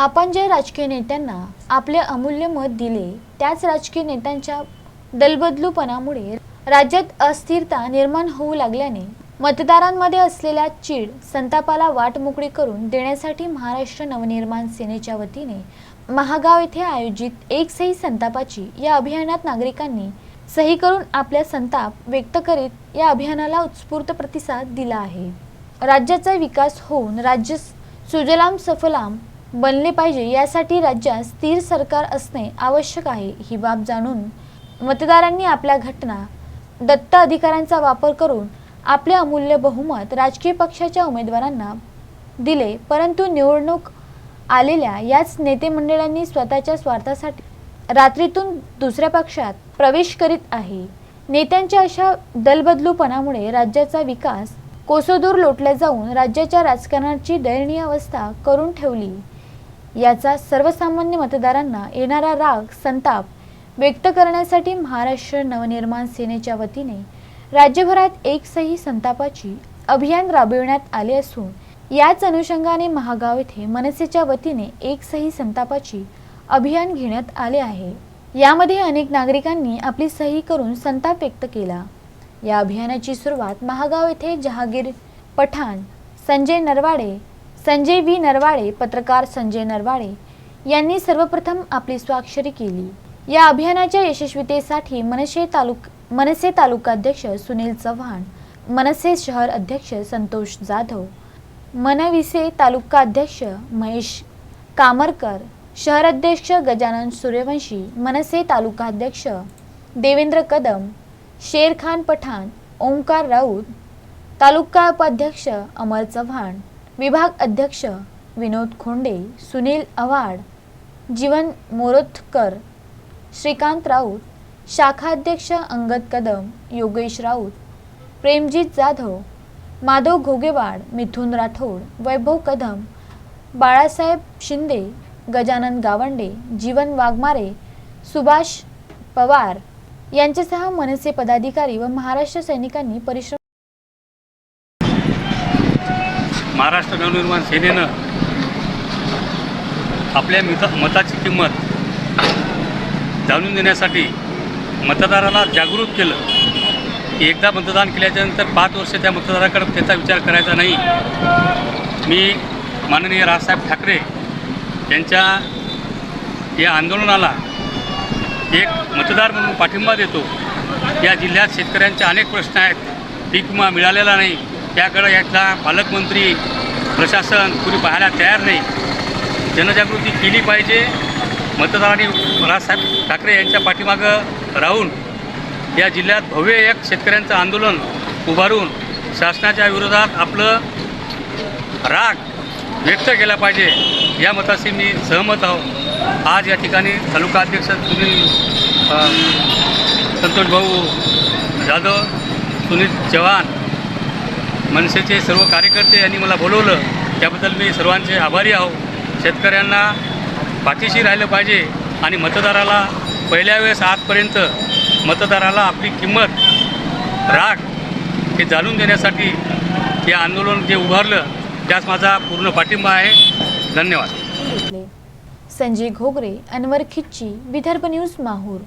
आपण ज्या राजकीय नेत्यांना आपले अमूल्य मत दिले त्याच राजकीय नेत्यांच्या दलबदलूपणामुळे राज्यात अस्थिरता निर्माण होऊ लागल्याने मतदारांमध्ये असलेल्या चीड संतापाला वाट मोकळी करून देण्यासाठी महाराष्ट्र नवनिर्माण सेनेच्या वतीने महागाव येथे आयोजित एक सही संतापाची या अभियानात नागरिकांनी सही करून आपल्या संताप व्यक्त करीत या अभियानाला उत्स्फूर्त प्रतिसाद दिला आहे. राज्याचा विकास होऊन राज्य सुजलाम सफलाम बनले पाहिजे यासाठी राज्यात स्थिर सरकार असणे आवश्यक आहे ही बाब जाणून मतदारांनी आपल्या घटना दत्त अधिकारांचा वापर करून आपले अमूल्य बहुमत राजकीय पक्षाच्या उमेदवारांना दिले. परंतु निवडणूक आलेल्या याच नेते मंडळांनी स्वतःच्या स्वार्थासाठी रात्रीतून दुसऱ्या पक्षात प्रवेश करीत आहे. नेत्यांच्या अशा दलबदलूपणामुळे राज्याचा विकास कोसोदूर लोटला जाऊन राज्याच्या राजकारणाची दयनीय अवस्था करून ठेवली. याचा सर्वसामान्य मतदारांना येणारा राग संताप व्यक्त करण्यासाठी महाराष्ट्र नवनिर्माण सेनेच्या वतीने राज्यभरात एक सही संतापाची अभियान राबविण्यात आले असून याच अनुषंगाने महागाव येथे मनसेच्या वतीने एक सही संतापाची अभियान घेण्यात आले आहे. यामध्ये अनेक नागरिकांनी आपली सही करून संताप व्यक्त केला. या अभियानाची सुरुवात महागाव येथे जहागीर पठाण संजय नरवाडे संजय व्ही. नरवाळे पत्रकार संजय नरवाळे यांनी सर्वप्रथम आपली स्वाक्षरी केली. या अभियानाच्या यशस्वीतेसाठी मनसे तालुक मनसे तालुकाध्यक्ष सुनील चव्हाण मनसे शहर अध्यक्ष संतोष जाधव मनविसे तालुकाध्यक्ष महेश कामरकर शहर अध्यक्ष गजानन सूर्यवंशी मनसे तालुकाध्यक्ष देवेंद्र कदम शेरखान पठाण ओंकार राऊत तालुका उपाध्यक्ष अमर चव्हाण विभाग अध्यक्ष विनोद खोंडे सुनील आव्हाड जीवन मोरोतकर श्रीकांत राऊत शाखाध्यक्ष अंगद कदम योगेश राऊत प्रेमजीत जाधव माधव घोगेवाड मिथुन राठोड वैभव कदम बाळासाहेब शिंदे गजानन गावंडे जीवन वाघमारे सुभाष पवार यांच्यासह मनसे पदाधिकारी व महाराष्ट्र सैनिकांनी परिश्रम महाराष्ट्र नवनिर्माण सेनेनं आपल्या मित मताची किंमत जाणून देण्यासाठी मतदाराला जागृत केलं. की एकदा मतदान केल्याच्यानंतर पाच वर्ष त्या मतदाराकडे त्याचा विचार करायचा नाही. मी माननीय राजसाहेब ठाकरे यांच्या या आंदोलनाला एक मतदार म्हणून पाठिंबा देतो. या जिल्ह्यात शेतकऱ्यांचे अनेक प्रश्न आहेत. पीक विमा मिळालेला नाही. त्याकडे यातला पालकमंत्री प्रशासन कुणी पाहायला तयार नाही. जनजागृती केली पाहिजे. मतदारांनी राजसाहेब ठाकरे यांच्या पाठीमागं राहून या जिल्ह्यात भव्य एक शेतकऱ्यांचं आंदोलन उभारून शासनाच्या विरोधात आपलं राग व्यक्त केला पाहिजे. या मताशी मी सहमत आहो. आज या ठिकाणी तालुका अध्यक्ष सुनील संतोष भाऊ जाधव सुनील चव्हाण मनसेचे सर्व कार्यकर्ते यांनी मला बोलवलं. त्याबद्दल मी सर्वांचे आभारी आहो. शेतकऱ्यांना पाठीशी राहिलं पाहिजे आणि मतदाराला पहिल्या वेळेस आजपर्यंत मतदाराला आपली किंमत राग हे जाणून देण्यासाठी हे आंदोलन जे उभारलं त्यास माझा पूर्ण पाठिंबा आहे. धन्यवाद. संजय घोगरे अनवर खिच्ची विदर्भ न्यूज माहूर.